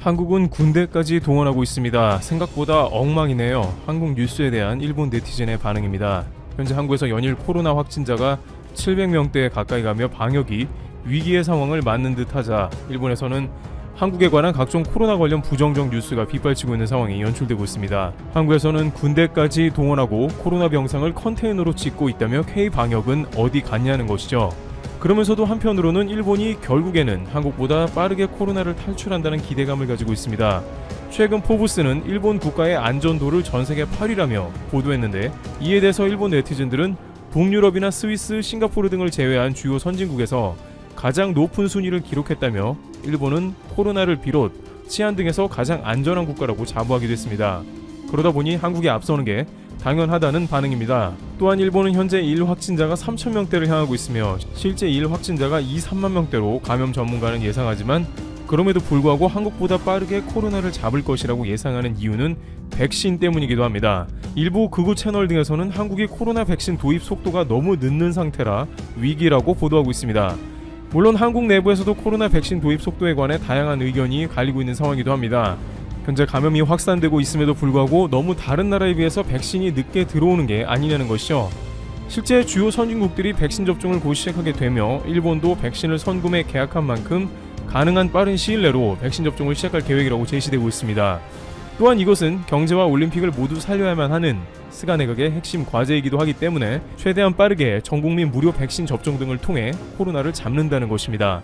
한국은 군대까지 동원하고 있습니다. 생각보다 엉망이네요. 한국 뉴스에 대한 일본 네티즌의 반응입니다. 현재 한국에서 연일 코로나 확진자가 700명대에 가까이 가며 방역이 위기의 상황을 맞는 듯 하자 일본에서는 한국에 관한 각종 코로나 관련 부정적 뉴스가 빗발치고 있는 상황이 연출되고 있습니다. 한국에서는 군대까지 동원하고 코로나 병상을 컨테이너로 짓고 있다며 K 방역은 어디 갔냐는 것이죠. 그러면서도 한편으로는 일본이 결국에는 한국보다 빠르게 코로나를 탈출한다는 기대감을 가지고 있습니다. 최근 포브스는 일본 국가의 안전도를 전 세계 8위라며 보도했는데 이에 대해서 일본 네티즌들은 북유럽이나 스위스, 싱가포르 등을 제외한 주요 선진국에서 가장 높은 순위를 기록했다며 일본은 코로나를 비롯 치안 등에서 가장 안전한 국가라고 자부하기도 했습니다. 그러다 보니 한국이 앞서는 게 당연하다는 반응입니다. 또한 일본은 현재 일 확진자가 3천 명대를 향하고 있으며 실제 일 확진자가 2, 3만 명대로 감염 전문가는 예상하지만 그럼에도 불구하고 한국보다 빠르게 코로나를 잡을 것이라고 예상하는 이유는 백신 때문이기도 합니다. 일부 극우 채널 등에서는 한국이 코로나 백신 도입 속도가 너무 늦는 상태라 위기라고 보도하고 있습니다. 물론 한국 내부에서도 코로나 백신 도입 속도에 관해 다양한 의견이 갈리고 있는 상황이기도 합니다. 현재 감염이 확산되고 있음에도 불구하고 너무 다른 나라에 비해서 백신이 늦게 들어오는 게 아니냐는 것이죠. 실제 주요 선진국들이 백신 접종을 곧 시작하게 되며 일본도 백신을 선구매 계약한 만큼 가능한 빠른 시일 내로 백신 접종을 시작할 계획이라고 제시되고 있습니다. 또한 이것은 경제와 올림픽을 모두 살려야만 하는 스가 내각의 핵심 과제이기도 하기 때문에 최대한 빠르게 전 국민 무료 백신 접종 등을 통해 코로나를 잡는다는 것입니다.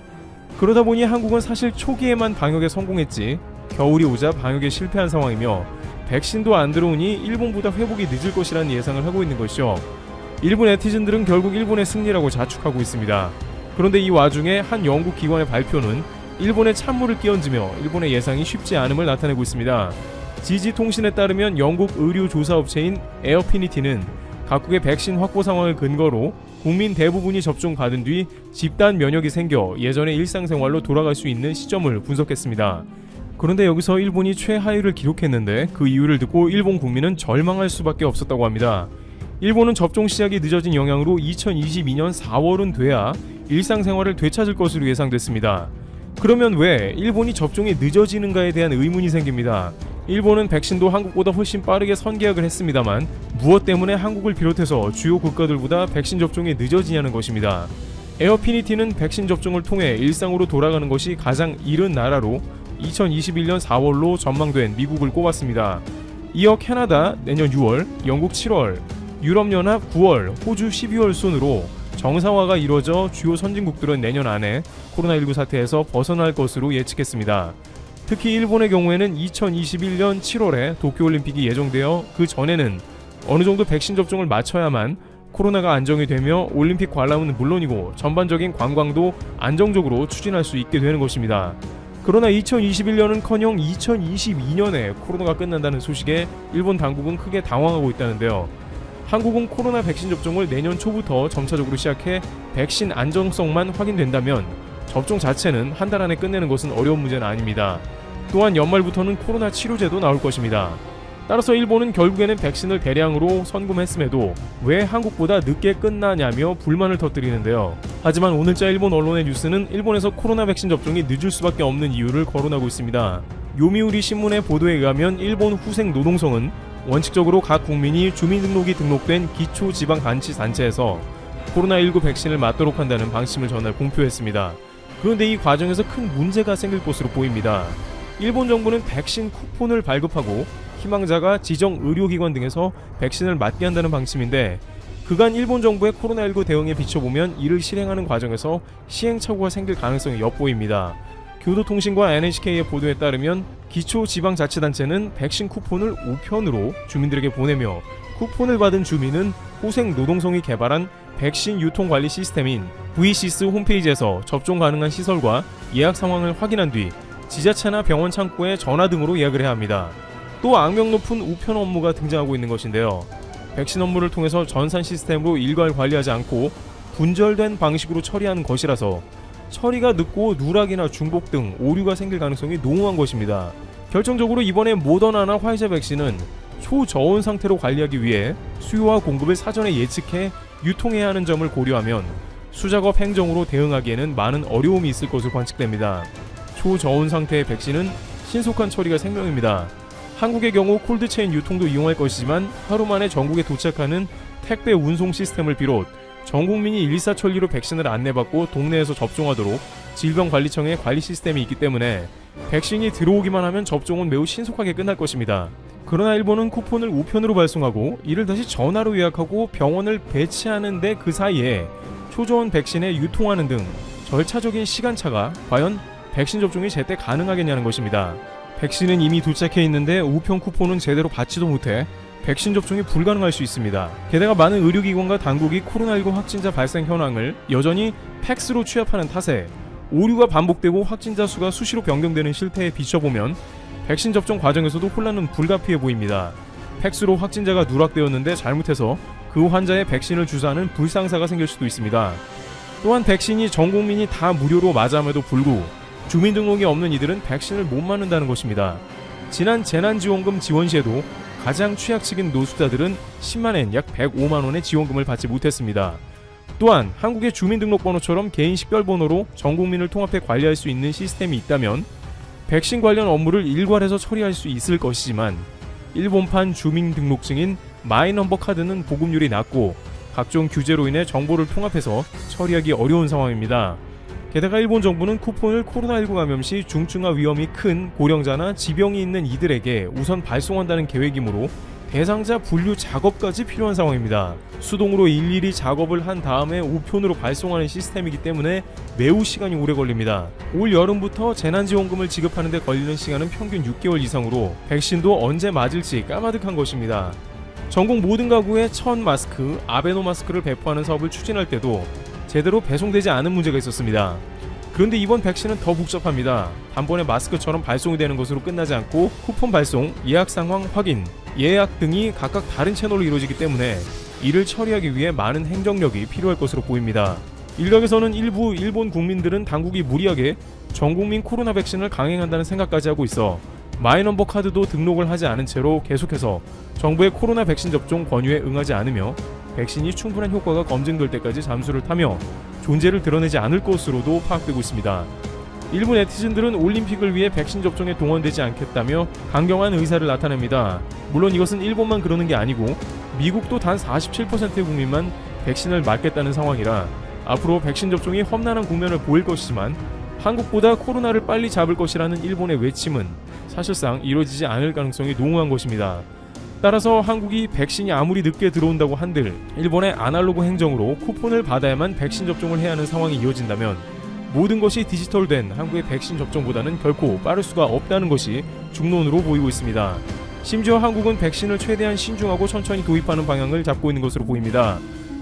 그러다 보니 한국은 사실 초기에만 방역에 성공했지 겨울이 오자 방역에 실패한 상황이며 백신도 안 들어오니 일본보다 회복이 늦을 것이라는 예상을 하고 있는 것이죠. 일본 네티즌들은 결국 일본의 승리라고 자축하고 있습니다. 그런데 이 와중에 한 영국 기관의 발표는 일본의 찬물을 끼얹으며 일본의 예상이 쉽지 않음을 나타내고 있습니다. 지지 통신에 따르면 영국 의류 조사 업체인 에어피니티는 각국의 백신 확보 상황을 근거로 국민 대부분이 접종 받은 뒤 집단 면역이 생겨 예전의 일상생활로 돌아갈 수 있는 시점을 분석했습니다. 그런데 여기서 일본이 최하위를 기록했는데 그 이유를 듣고 일본 국민은 절망할 수밖에 없었다고 합니다. 일본은 접종 시작이 늦어진 영향으로 2022년 4월은 돼야 일상생활을 되찾을 것으로 예상됐습니다. 그러면 왜 일본이 접종이 늦어지는가에 대한 의문이 생깁니다. 일본은 백신도 한국보다 훨씬 빠르게 선계약을 했습니다만 무엇 때문에 한국을 비롯해서 주요 국가들보다 백신 접종이 늦어지냐는 것입니다. 에어피니티는 백신 접종을 통해 일상으로 돌아가는 것이 가장 이른 나라로 2021년 4월로 전망된 미국을 꼽았습니다. 이어 캐나다 내년 6월, 영국 7월, 유럽연합 9월, 호주 12월 순으로 정상화가 이루어져 주요 선진국들은 내년 안에 코로나19 사태에서 벗어날 것으로 예측했습니다. 특히 일본의 경우에는 2021년 7월에 도쿄올림픽이 예정되어 그 전에는 어느 정도 백신 접종을 마쳐야만 코로나가 안정이 되며 올림픽 관람은 물론이고 전반적인 관광도 안정적으로 추진할 수 있게 되는 것입니다. 그러나 2021년은커녕 2022년에 코로나가 끝난다는 소식에 일본 당국은 크게 당황하고 있다는데요. 한국은 코로나 백신 접종을 내년 초부터 점차적으로 시작해 백신 안정성만 확인된다면 접종 자체는 한 달 안에 끝내는 것은 어려운 문제는 아닙니다. 또한 연말부터는 코로나 치료제도 나올 것입니다. 따라서 일본은 결국에는 백신을 대량으로 선구했음에도 왜 한국보다 늦게 끝나냐며 불만을 터뜨리는데요. 하지만 오늘자 일본 언론의 뉴스는 일본에서 코로나 백신 접종이 늦을 수밖에 없는 이유를 거론하고 있습니다. 요미우리 신문의 보도에 의하면 일본 후생 노동성은 원칙적으로 각 국민이 주민등록이 등록된 기초 지방 간치 단체에서 코로나19 백신을 맞도록 한다는 방침을 전날 공표했습니다. 그런데 이 과정에서 큰 문제가 생길 것으로 보입니다. 일본 정부는 백신 쿠폰을 발급하고 희망자가 지정 의료기관 등에서 백신을 맞게 한다는 방침인데 그간 일본 정부의 코로나19 대응에 비춰보면 이를 실행하는 과정에서 시행착오가 생길 가능성이 엿보입니다. 교도통신과 NHK의 보도에 따르면 기초 지방자치단체는 백신 쿠폰을 우편으로 주민들에게 보내며 쿠폰을 받은 주민은 호생 노동성이 개발한 백신 유통 관리 시스템인 VCS 홈페이지에서 접종 가능한 시설과 예약 상황을 확인한 뒤 지자체나 병원 창구에 전화 등으로 예약을 해야 합니다. 또 악명 높은 우편 업무가 등장하고 있는 것인데요. 백신 업무를 통해서 전산 시스템으로 일괄 관리하지 않고 분절된 방식으로 처리하는 것이라서 처리가 늦고 누락이나 중복 등 오류가 생길 가능성이 농후한 것입니다. 결정적으로 이번에 모더나나 화이자 백신은 초저온 상태로 관리하기 위해 수요와 공급을 사전에 예측해 유통해야 하는 점을 고려하면 수작업 행정으로 대응하기에는 많은 어려움이 있을 것으로 관측됩니다. 초저온 상태의 백신은 신속한 처리가 생명입니다. 한국의 경우 콜드체인 유통도 이용할 것이지만 하루 만에 전국에 도착하는 택배 운송 시스템을 비롯 전 국민이 일사천리로 백신을 안내받고 동네에서 접종하도록 질병관리청의 관리 시스템이 있기 때문에 백신이 들어오기만 하면 접종은 매우 신속하게 끝날 것입니다. 그러나 일본은 쿠폰을 우편으로 발송하고 이를 다시 전화로 예약하고 병원을 배치하는데 그 사이에 초저온 백신에 유통하는 등 절차적인 시간차가 과연 백신 접종이 제때 가능하겠냐는 것입니다. 백신은 이미 도착해 있는데 우편 쿠폰은 제대로 받지도 못해 백신 접종이 불가능할 수 있습니다. 게다가 많은 의료기관과 당국이 코로나19 확진자 발생 현황을 여전히 팩스로 취합하는 탓에 오류가 반복되고 확진자 수가 수시로 변경되는 실태에 비춰보면 백신 접종 과정에서도 혼란은 불가피해 보입니다. 팩스로 확진자가 누락되었는데 잘못해서 그 환자의 백신을 주사하는 불상사가 생길 수도 있습니다. 또한 백신이 전 국민이 다 무료로 맞음에도 불구 주민등록이 없는 이들은 백신을 못 맞는다는 것입니다. 지난 재난지원금 지원 시에도 가장 취약층인 노숙자들은 10만엔 약 105만 원의 지원금을 받지 못했습니다. 또한 한국의 주민등록번호처럼 개인 식별번호로 전 국민을 통합해 관리할 수 있는 시스템이 있다면 백신 관련 업무를 일괄해서 처리할 수 있을 것이지만 일본판 주민등록증인 마이넘버 카드는 보급률이 낮고 각종 규제로 인해 정보를 통합해서 처리하기 어려운 상황입니다. 게다가 일본 정부는 쿠폰을 코로나19 감염 시 중증화 위험이 큰 고령자나 지병이 있는 이들에게 우선 발송한다는 계획이므로 대상자 분류 작업까지 필요한 상황입니다. 수동으로 일일이 작업을 한 다음에 우편으로 발송하는 시스템이기 때문에 매우 시간이 오래 걸립니다. 올 여름부터 재난지원금을 지급하는 데 걸리는 시간은 평균 6개월 이상으로 백신도 언제 맞을지 까마득한 것입니다. 전국 모든 가구에 천 마스크, 아베노 마스크를 배포하는 사업을 추진할 때도 제대로 배송되지 않은 문제가 있었습니다. 그런데 이번 백신은 더 복잡합니다. 단번에 마스크처럼 발송이 되는 것으로 끝나지 않고 쿠폰 발송, 예약 상황 확인, 예약 등이 각각 다른 채널로 이루어지기 때문에 이를 처리하기 위해 많은 행정력이 필요할 것으로 보입니다. 일각에서는 일부 일본 국민들은 당국이 무리하게 전 국민 코로나 백신을 강행한다는 생각까지 하고 있어 마이넘버 카드도 등록을 하지 않은 채로 계속해서 정부의 코로나 백신 접종 권유에 응하지 않으며 백신이 충분한 효과가 검증될 때까지 잠수를 타며 존재를 드러내지 않을 것으로도 파악되고 있습니다. 일부 네티즌들은 올림픽을 위해 백신 접종에 동원되지 않겠다며 강경한 의사를 나타냅니다. 물론 이것은 일본만 그러는 게 아니고 미국도 단 47%의 국민만 백신을 맞겠다는 상황이라 앞으로 백신 접종이 험난한 국면을 보일 것이지만 한국보다 코로나를 빨리 잡을 것이라는 일본의 외침은 사실상 이루어지지 않을 가능성이 농후한 것입니다. 따라서 한국이 백신이 아무리 늦게 들어온다고 한들 일본의 아날로그 행정으로 쿠폰을 받아야만 백신 접종을 해야 하는 상황이 이어진다면 모든 것이 디지털된 한국의 백신 접종보다는 결코 빠를 수가 없다는 것이 중론으로 보이고 있습니다. 심지어 한국은 백신을 최대한 신중하고 천천히 도입하는 방향을 잡고 있는 것으로 보입니다.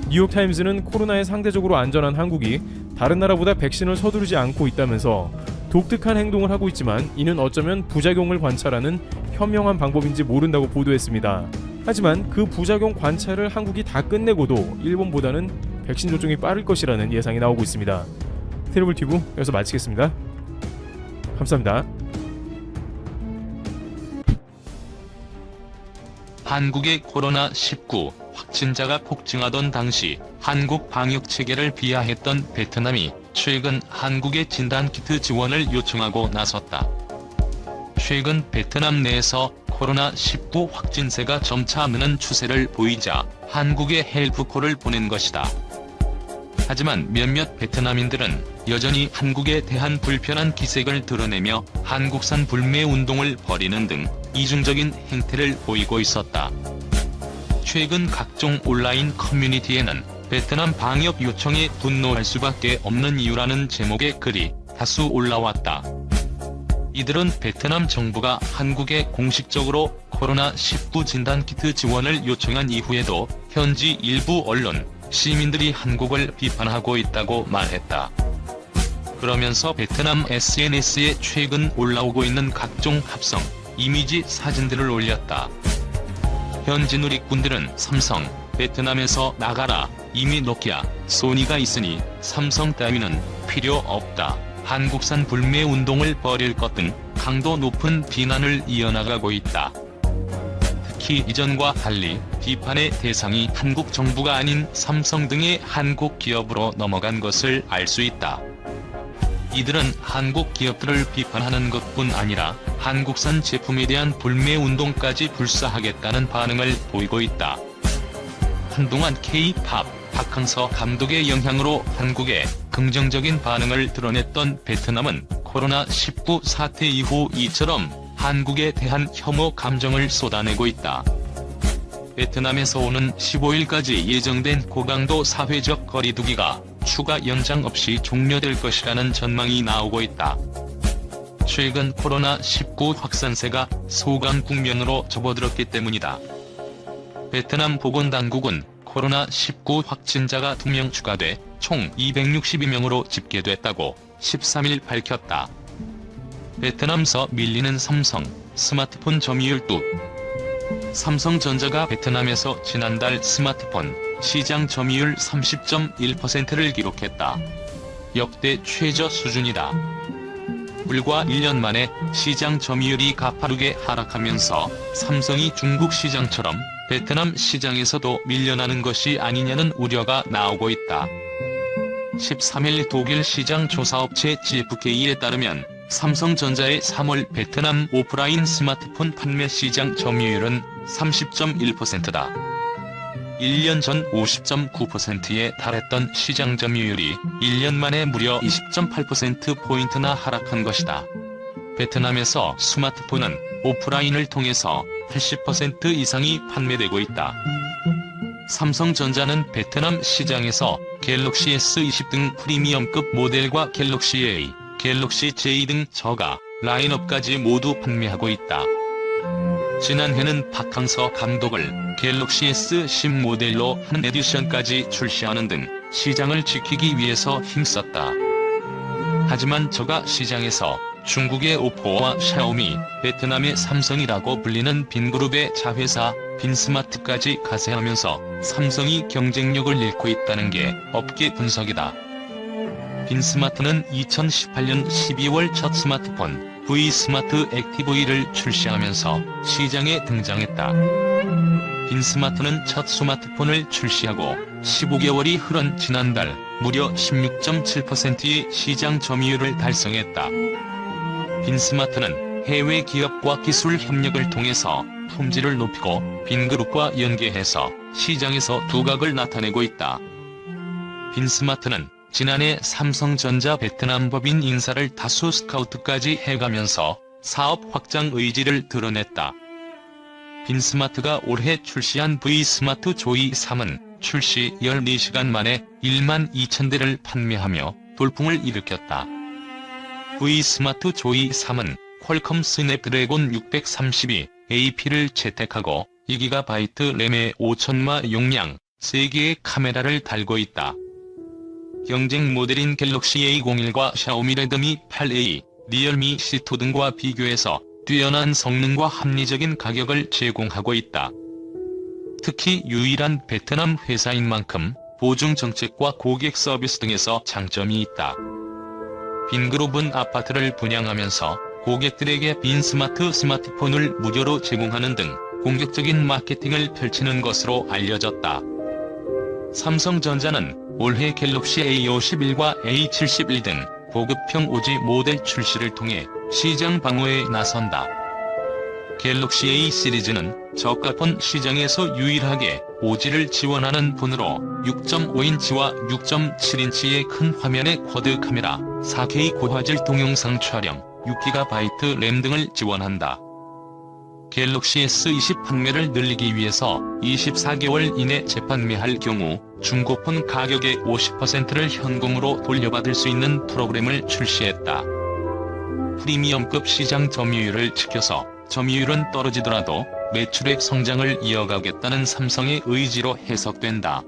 뉴욕타임즈는 코로나에 상대적으로 안전한 한국이 다른 나라보다 백신을 서두르지 않고 있다면서 독특한 행동을 하고 있지만 이는 어쩌면 부작용을 관찰하는 현명한 방법인지 모른다고 보도했습니다. 하지만 그 부작용 관찰을 한국이 다 끝내고도 일본보다는 백신 접종이 빠를 것이라는 예상이 나오고 있습니다. 테러블 튜브 여기서 마치겠습니다. 감사합니다. 한국의 코로나19 확진자가 폭증하던 당시 한국 방역 체계를 비하했던 베트남이 최근 한국의 진단키트 지원을 요청하고 나섰다. 최근 베트남 내에서 코로나19 확진세가 점차 느는 추세를 보이자 한국에 헬프콜을 보낸 것이다. 하지만 몇몇 베트남인들은 여전히 한국에 대한 불편한 기색을 드러내며 한국산 불매 운동을 벌이는 등 이중적인 행태를 보이고 있었다. 최근 각종 온라인 커뮤니티에는 베트남 방역 요청에 분노할 수밖에 없는 이유라는 제목의 글이 다수 올라왔다. 이들은 베트남 정부가 한국에 공식적으로 코로나19 진단키트 지원을 요청한 이후에도 현지 일부 언론, 시민들이 한국을 비판하고 있다고 말했다. 그러면서 베트남 SNS에 최근 올라오고 있는 각종 합성, 이미지 사진들을 올렸다. 현지 누리꾼들은 삼성, 베트남에서 나가라, 이미 노키아, 소니가 있으니 삼성 따위는 필요 없다. 한국산 불매 운동을 벌일 것 등 강도 높은 비난을 이어나가고 있다. 특히 이전과 달리 비판의 대상이 한국 정부가 아닌 삼성 등의 한국 기업으로 넘어간 것을 알 수 있다. 이들은 한국 기업들을 비판하는 것뿐 아니라 한국산 제품에 대한 불매 운동까지 불사하겠다는 반응을 보이고 있다. 한동안 K-팝 박항서 감독의 영향으로 한국에 긍정적인 반응을 드러냈던 베트남은 코로나19 사태 이후 이처럼 한국에 대한 혐오 감정을 쏟아내고 있다. 베트남에서 오는 15일까지 예정된 고강도 사회적 거리두기가 추가 연장 없이 종료될 것이라는 전망이 나오고 있다. 최근 코로나19 확산세가 소강 국면으로 접어들었기 때문이다. 베트남 보건당국은 코로나19 확진자가 2명 추가돼 총 262명으로 집계됐다고 13일 밝혔다. 베트남서 밀리는 삼성 스마트폰 점유율 뚝 삼성전자가 베트남에서 지난달 스마트폰 시장 점유율 30.1%를 기록했다. 역대 최저 수준이다. 불과 1년 만에 시장 점유율이 가파르게 하락하면서 삼성이 중국 시장처럼 베트남 시장에서도 밀려나는 것이 아니냐는 우려가 나오고 있다. 13일 독일 시장 조사업체 GfK에 따르면 삼성전자의 3월 베트남 오프라인 스마트폰 판매 시장 점유율은 30.1%다. 1년 전 50.9%에 달했던 시장 점유율이 1년 만에 무려 20.8%포인트나 하락한 것이다. 베트남에서 스마트폰은 오프라인을 통해서 80% 이상이 판매되고 있다. 삼성전자는 베트남 시장에서 갤럭시 S20 등 프리미엄급 모델과 갤럭시 A, 갤럭시 J 등 저가 라인업까지 모두 판매하고 있다. 지난해는 박항서 감독을 갤럭시 S10 모델로 한 에디션까지 출시하는 등 시장을 지키기 위해서 힘썼다. 하지만 저가 시장에서 중국의 오포와 샤오미, 베트남의 삼성이라고 불리는 빈그룹의 자회사 빈스마트까지 가세하면서 삼성이 경쟁력을 잃고 있다는 게 업계 분석이다. 빈스마트는 2018년 12월 첫 스마트폰 V 스마트 액티브이를 출시하면서 시장에 등장했다. 빈스마트는 첫 스마트폰을 출시하고 15개월이 흐른 지난달 무려 16.7%의 시장 점유율을 달성했다. 빈스마트는 해외 기업과 기술 협력을 통해서 품질을 높이고 빈그룹과 연계해서 시장에서 두각을 나타내고 있다. 빈스마트는 지난해 삼성전자 베트남 법인 인사를 다수 스카우트까지 해가면서 사업 확장 의지를 드러냈다. 빈스마트가 올해 출시한 V스마트 조이 3은 출시 14시간 만에 1만 2천 대를 판매하며 돌풍을 일으켰다. V스마트 조이 3은 퀄컴 스냅드래곤 632 AP를 채택하고 2GB 램의 5천마 용량, 3개의 카메라를 달고 있다. 경쟁 모델인 갤럭시 A01과 샤오미 레드미 8A, 리얼미 C2 등과 비교해서 뛰어난 성능과 합리적인 가격을 제공하고 있다. 특히 유일한 베트남 회사인 만큼 보증 정책과 고객 서비스 등에서 장점이 있다. 빈그룹은 아파트를 분양하면서 고객들에게 빈 스마트 스마트폰을 무료로 제공하는 등 공격적인 마케팅을 펼치는 것으로 알려졌다. 삼성전자는 올해 갤럭시 A51과 A71 등 고급형 오지 모델 출시를 통해 시장 방어에 나선다. 갤럭시 A 시리즈는 저가폰 시장에서 유일하게 오지를 지원하는 폰으로 6.5인치와 6.7인치의 큰 화면의 쿼드 카메라, 4K 고화질 동영상 촬영, 6GB 램 등을 지원한다. 갤럭시 S20 판매를 늘리기 위해서 24개월 이내 재판매할 경우 중고폰 가격의 50%를 현금으로 돌려받을 수 있는 프로그램을 출시했다. 프리미엄급 시장 점유율을 지켜서 점유율은 떨어지더라도 매출액 성장을 이어가겠다는 삼성의 의지로 해석된다.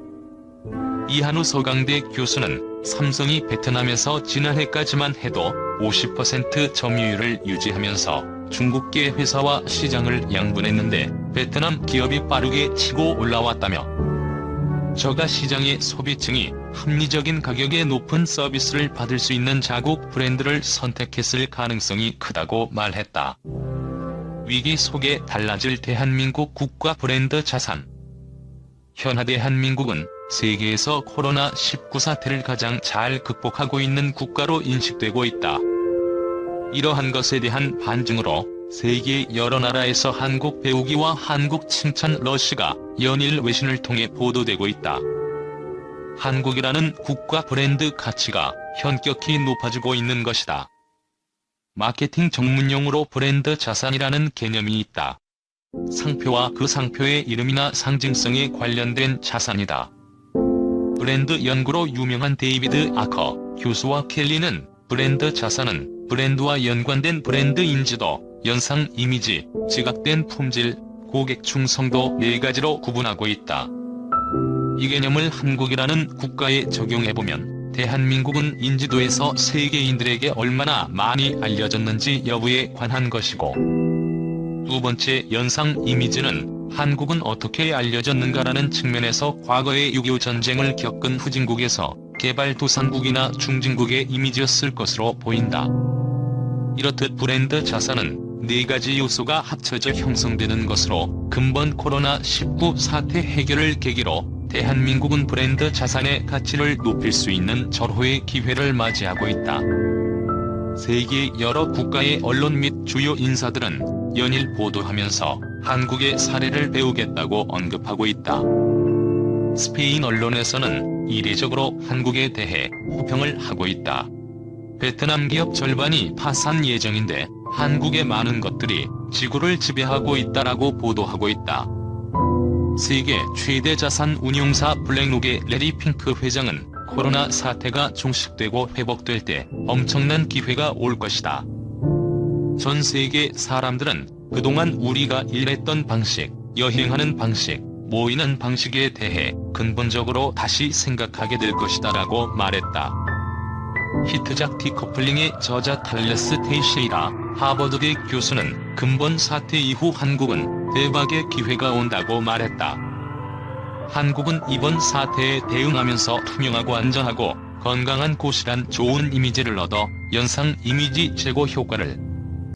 이한우 서강대 교수는 삼성이 베트남에서 지난해까지만 해도 50% 점유율을 유지하면서 중국계 회사와 시장을 양분했는데 베트남 기업이 빠르게 치고 올라왔다며 저가 시장의 소비층이 합리적인 가격에 높은 서비스를 받을 수 있는 자국 브랜드를 선택했을 가능성이 크다고 말했다. 위기 속에 달라질 대한민국 국가 브랜드 자산 현하 대한민국은 세계에서 코로나19 사태를 가장 잘 극복하고 있는 국가로 인식되고 있다. 이러한 것에 대한 반증으로 세계 여러 나라에서 한국 배우기와 한국 칭찬 러시가 연일 외신을 통해 보도되고 있다. 한국이라는 국가 브랜드 가치가 현격히 높아지고 있는 것이다. 마케팅 전문용어로 브랜드 자산이라는 개념이 있다. 상표와 그 상표의 이름이나 상징성에 관련된 자산이다. 브랜드 연구로 유명한 데이비드 아커 교수와 켈리는 브랜드 자산은 브랜드와 연관된 브랜드 인지도, 연상 이미지, 지각된 품질, 고객 충성도 네 가지로 구분하고 있다. 이 개념을 한국이라는 국가에 적용해보면 대한민국은 인지도에서 세계인들에게 얼마나 많이 알려졌는지 여부에 관한 것이고 두 번째 연상 이미지는 한국은 어떻게 알려졌는가라는 측면에서 과거의 6.25 전쟁을 겪은 후진국에서 개발도상국이나 중진국의 이미지였을 것으로 보인다. 이렇듯 브랜드 자산은 네 가지 요소가 합쳐져 형성되는 것으로 근본 코로나19 사태 해결을 계기로 대한민국은 브랜드 자산의 가치를 높일 수 있는 절호의 기회를 맞이하고 있다. 세계 여러 국가의 언론 및 주요 인사들은 연일 보도하면서 한국의 사례를 배우겠다고 언급하고 있다. 스페인 언론에서는 이례적으로 한국에 대해 호평을 하고 있다. 베트남 기업 절반이 파산 예정인데 한국의 많은 것들이 지구를 지배하고 있다라고 보도하고 있다. 세계 최대 자산 운용사 블랙록의 레리 핑크 회장은 코로나 사태가 종식되고 회복될 때 엄청난 기회가 올 것이다. 전 세계 사람들은 그동안 우리가 일했던 방식, 여행하는 방식, 모이는 방식에 대해 근본적으로 다시 생각하게 될 것이다 라고 말했다. 히트작 디커플링의 저자 탈레스 테이시이라 하버드대 교수는 근본 사태 이후 한국은 대박의 기회가 온다고 말했다. 한국은 이번 사태에 대응하면서 투명하고 안전하고 건강한 곳이란 좋은 이미지를 얻어 연상 이미지 제고 효과를